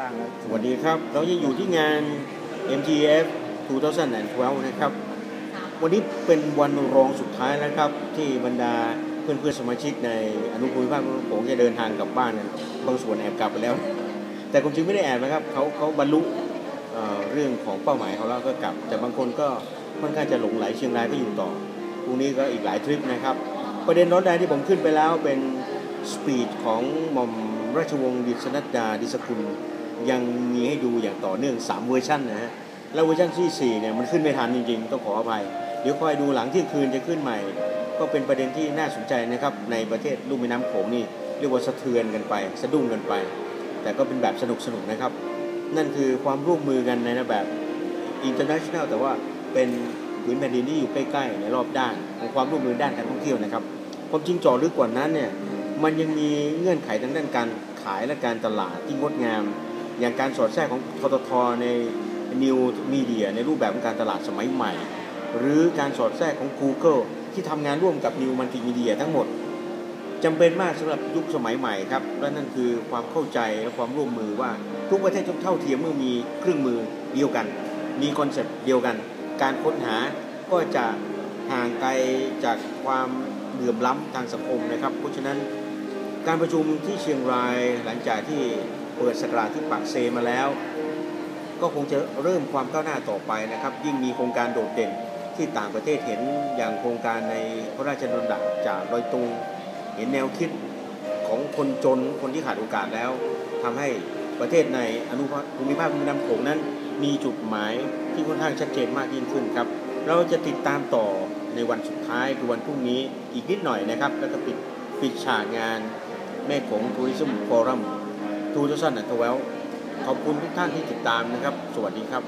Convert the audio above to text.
ล่างแล้วสวัสดีครับ เรายังอยู่ที่งาน MGF 2012 นะครับ วันนี้เป็นวันรองสุดท้ายแล้วครับ ที่บรรดาเพื่อนเพื่อนสมาชิกในอนุภูมิภาคโขงจะเดินทางกลับบ้านกันบางส่วนแอบกลับไปแล้ว แต่ความจริงไม่ได้แอบนะครับเขาเขาบรรลุเอ่อเรื่องของเป้าหมายเขาแล้วก็กลับ แต่บางคนก็ค่อนข้างจะหลงไหลเชียงรายก็อยู่ต่อพรุ่งนี้ก็อีกหลายทริปนะครับ ประเด็นร้อนแรงที่ผมขึ้นไปแล้วเป็นสปีดของหม่อมราชวงศ์ดิษนัดดาดิสกุล ยังมีให้ดูอย่างต่อเนื่อง 3 เวอร์ชันนะฮะ แล้วเวอร์ชันที่4เนี่ยมันขึ้นไม่ทันจริงๆ ต้องขออภัย เดี๋ยวคอยดูหลังเที่ยงคืนจะขึ้นใหม่ ก็เป็นประเด็นที่น่าสนใจนะครับ ในประเทศลุ่มแม่น้ำโขงนี่เรียกว่าสะเทือนกันไป สะดุ้งกันไป แต่ก็เป็นแบบสนุกๆนะครับ นั่นคือความร่วมมือกันในแบบ international แต่ว่าเป็นผืนแผ่นดินที่อยู่ใกล้ๆในรอบด้านของความร่วมมือด้านการท่องเที่ยวนะครับความจริงจาะลึกกว่านั้นเนี่ยมันยังมีเงื่อนไขทางด้านการขายและการตลาดที่งดงาม อย่างการสอดแทรกของทททใน New Media ในรูปแบบของการตลาดสมัยใหม่ หรือการสอดแทรกของ Google ที่ทำงานร่วมกับ New Multimedia ทั้งหมดจำเป็นมากสำหรับยุคสมัยใหม่ครับ และนั่นคือความเข้าใจและความร่วมมือว่าทุกประเทศต้องเท่าเทียมเมื่อมีเครื่องมือเดียวกัน มีคอนเซ็ปต์เดียวกัน การค้นหาก็จะห่างไกลจากความเหลื่อมล้ำทางสังคมนะครับ เพราะฉะนั้นการประชุมที่เชียงรายหลังจากที่ เปิดสกราที่ปากเซมาแล้ว ก็คงจะเริ่มความก้าวหน้าต่อไปนะครับ ยิ่งมีโครงการโดดเด่นที่ต่างประเทศเห็นอย่างโครงการในพระราชดำรัสจากดอยตุงเห็นแนวคิดของคนจนคนที่ขาดโอกาสแล้วทำให้ประเทศในอนุภูมิภาคแม่น้ำโขงนั้น มีจุดหมายที่ค่อนข้างชัดเจนมากยิ่งขึ้นครับ เราจะติดตามต่อในวันสุดท้ายคือวันพรุ่งนี้อีกนิดหน่อยนะครับ แล้วก็ปิดปิดฉากงานแม่โขงทัวริซึมฟอรัม ทูทซันอันทเวลขอบคุณทุกท่านที่ติดตามนะครับ สวัสดีครับ